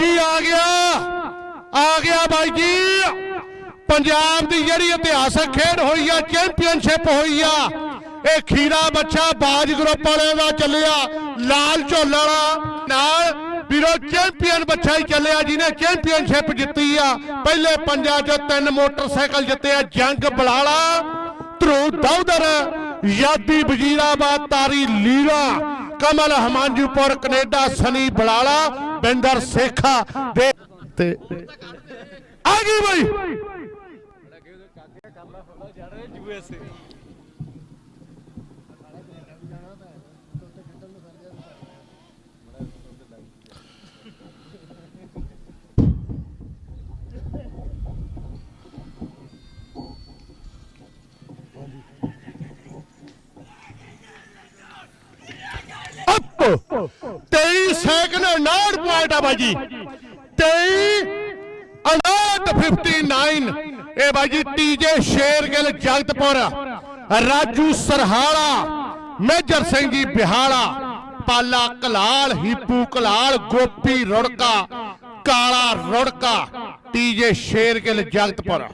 ਜੀ, ਆ ਗਿਆ। ਆ ਗਿਆ ਬਾਈ ਜੀ। ਪੰਜਾਬ ਦੀ ਜਿਹੜੀ ਇਤਿਹਾਸਕ ਖੇਡ ਹੋਈ ਆ ਚੈਂਪੀਅਨਸ਼ਿਪ ਹੋਈ ਆ। ਇਹ ਖੀਰਾ ਬੱਚਾ ਬਾਜ ਗਰੁੱਪ ਵਾਲਿਆਂ ਦਾ ਚੱਲਿਆ। ਲਾਲ ਝੋਲ ਵਾਲਾ ਨਾਲ ਵੀਰੋ ਚੈਂਪੀਅਨ ਬੱਚਾ ਹੀ ਚੱਲਿਆ, ਜਿਹਨੇ ਚੈਂਪੀਅਨਸ਼ਿਪ ਜਿੱਤੀ ਆ। ਪਹਿਲੇ ਪੰਜਾਂ ਚੋਂ ਤਿੰਨ ਮੋਟਰਸਾਈਕਲ ਜਿੱਤੇ ਆ, ਜੰਗ ਬਲਾਲਾ, ਧਰੂ ਦੌਦਰ ਯਾਦੀ ਵਜ਼ੀਰਾਬਾਦ, ਤਾਰੀ ਲੀਲਾ, ਕਮਲ ਹਮਾਂਜੂਪੁਰ, ਕੈਨੇਡਾ, ਸਨੀ ਬਲਾਲਾ ਬਿੰਦਰ ਸੇਖਾ ਦੇ ਤੇ ਆ ਗਈ ਬਈ। ਅਪ। 23 ਸੈਕਿੰਡ डाटा भाजी तेई अलाट फिफ्टी नाइन। ए भाजी टीजे शेरगिल जगतपुर। राजू सरहाड़ा मेजर सिंह जी बिहाड़ा। पाला कलाल हिपू कलाल, गोपी रुड़का, काला रुड़का। टीजे शेरगिल जगतपुर।